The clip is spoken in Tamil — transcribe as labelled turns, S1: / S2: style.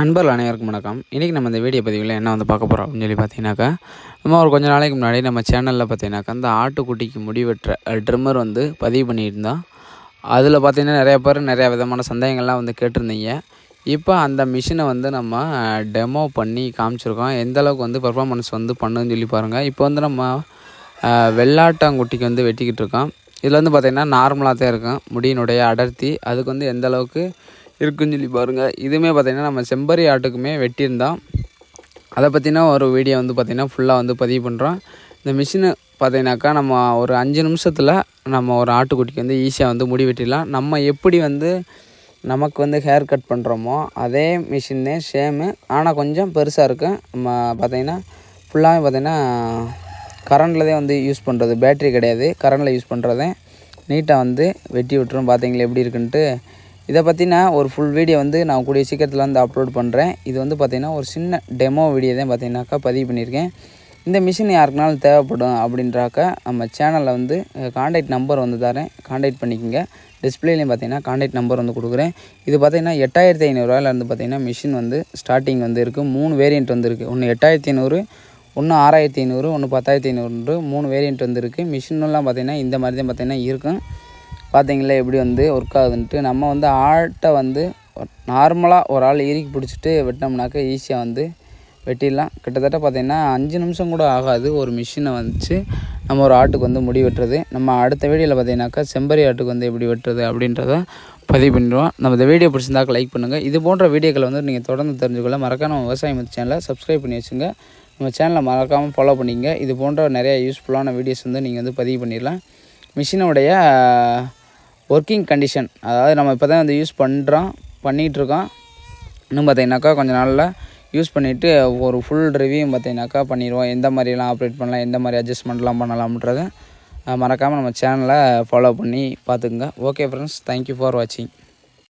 S1: நண்பர்கள் அனைவருக்கும் வணக்கம். இன்றைக்கி நம்ம இந்த வீடியோ பதிவில் என்ன வந்து பார்க்க போகிறோம் அப்படின்னு சொல்லி பார்த்தீங்கன்னாக்கா நம்ம ஒரு கொஞ்ச நாளைக்கு முன்னாடி நம்ம சேனலில் பார்த்தீங்கன்னாக்கா அந்த ஆட்டுக்குட்டிக்கு முடிவெற்ற ட்ரிம்மர் வந்து பதிவு பண்ணியிருந்தோம். அதில் பார்த்தீங்கன்னா நிறைய பேர் நிறையா விதமான சந்தேகங்கள்லாம் வந்து கேட்டிருந்தீங்க. இப்போ அந்த மிஷினை வந்து நம்ம டெமோ பண்ணி காமிச்சிருக்கோம். எந்த அளவுக்கு வந்து பெர்ஃபார்மன்ஸ் வந்து பண்ணுன்னு சொல்லி பாருங்கள் இப்போ வந்து நம்ம வெள்ளாட்டாங்குட்டிக்கு வந்து வெட்டிக்கிட்டு இருக்கோம். இதில் வந்து பார்த்திங்கன்னா நார்மலாக தான் இருக்கும். முடியினுடைய அடர்த்தி அதுக்கு வந்து எந்த அளவுக்கு இருக்குன்னு சொல்லி பாருங்கள் இதுவுமே பார்த்திங்கன்னா நம்ம செம்பரி ஆட்டுக்குமே வெட்டியிருந்தோம் அதை பற்றின ஒரு வீடியோ வந்து பார்த்திங்கன்னா ஃபுல்லாக வந்து பதிவு பண்ணுறோம் இந்த மிஷினு பார்த்திங்கனாக்கா நம்ம ஒரு அஞ்சு நிமிஷத்தில் நம்ம ஒரு ஆட்டுக்குட்டிக்கு வந்து ஈஸியாக வந்து முடி வெட்டிடலாம். நம்ம எப்படி வந்து நமக்கு வந்து ஹேர் கட் பண்ணுறோமோ அதே மிஷின்னே சேமு ஆனால் கொஞ்சம் பெருசாக இருக்கும் நம்ம பார்த்திங்கன்னா ஃபுல்லாகவே பார்த்திங்கன்னா கரண்டில் தான் வந்து யூஸ் பண்ணுறது பேட்ரி கிடையாது. கரண்டில் யூஸ் பண்ணுறதே நீட்டாக வந்து வெட்டி விட்டுரும். பார்த்தீங்களா எப்படி இருக்குன்ட்டு. இதை பற்றின ஒரு ஃபுல் வீடியோ வந்து நான் கூடிய சீக்கிரத்தில் வந்து அப்லோட் பண்ணுறேன் இது வந்து பார்த்திங்கன்னா ஒரு சின்ன டெமோ வீடியோ தான் பார்த்தீங்கன்னாக்கா பதிவு பண்ணியிருக்கேன். இந்த மிஷின் யாருக்குனாலும் தேவைப்படும் அப்படின்றாக்கா நம்ம சேனலில் வந்து காண்டாக்ட் நம்பர் வந்து தரேன். காண்டாக்ட் பண்ணிக்கோங்க. டிஸ்பிளேலையும் பார்த்தீங்கன்னா காண்டாக்ட் நம்பர் வந்து கொடுக்குறேன். இது பார்த்தீங்கன்னா எட்டாயிரத்தி ஐநூறுரூவாயிலேருந்து பார்த்தீங்கன்னா மிஷின் வந்து ஸ்டார்டிங் வந்து இருக்குது மூணு வேரியண்ட் வந்துருக்கு ஒன்று எட்டாயிரத்தி ஐநூறு ஒன்று ஆறாயிரத்தி ஐநூறு ஒன்று பத்தாயிரத்தி ஐநூறு மூணு வேரியண்ட் வந்துருக்கு இருக்குது மிஷின்லாம் இந்த மாதிரி தான் பார்த்திங்கன்னா இருக்கும். பார்த்தீங்களா எப்படி வந்து ஒர்க் ஆகுதுன்ட்டு நம்ம வந்து ஆட்டை வந்து நார்மலாக ஒரு ஆள் இறுக்கி பிடிச்சிட்டு வெட்டினோம்னாக்கா ஈஸியாக வந்து வெட்டிடலாம். கிட்டத்தட்ட பார்த்தீங்கன்னா அஞ்சு நிமிஷம் கூட ஆகாது. ஒரு மிஷினை வந்துச்சு நம்ம ஒரு ஆட்டுக்கு வந்து முடி வெட்டுறது. நம்ம அடுத்த வீடியோவில் பார்த்தீங்கன்னாக்கா செம்பரி ஆட்டுக்கு வந்து எப்படி வெட்டுறது அப்படின்றத பதிவு பண்ணிடுவோம். நம்ம இந்த வீடியோ பிடிச்சிருந்தாக்க லைக் பண்ணுங்கள் இது போன்ற வீடியோக்களை வந்து நீங்கள் தொடர்ந்து தெரிஞ்சுக்கொள்ள மறக்காம நம்ம விவசாயம் சேனலை சப்ஸ்கிரைப் பண்ணி வச்சுங்க. நம்ம சேனலை மறக்காமல் ஃபாலோ பண்ணிங்க இது போன்ற நிறைய யூஸ்ஃபுல்லான வீடியோஸ் வந்து நீங்கள் வந்து பதிவு பண்ணிடலாம். மிஷினுடைய ஒர்க்கிங் கண்டிஷன் அதாவது நம்ம இப்போ தான் வந்து யூஸ் பண்ணுறோம் பண்ணிகிட்ருக்கோம் இன்னும் பார்த்தீங்கன்னாக்கா கொஞ்சம் நாளில் யூஸ் பண்ணிவிட்டு ஒரு ஃபுல் ரிவ்யூ பார்த்தீங்கன்னாக்கா பண்ணிடுவோம். எந்த மாதிரிலாம் ஆப்ரேட் பண்ணலாம் எந்த மாதிரி அட்ஜஸ்ட்மெண்ட்லாம் பண்ணலாம்ன்றதை மறக்காமல் நம்ம சேனலை ஃபாலோ பண்ணி பார்த்துக்குங்க ஓகே ஃப்ரெண்ட்ஸ் தேங்க்யூ ஃபார் வாட்சிங்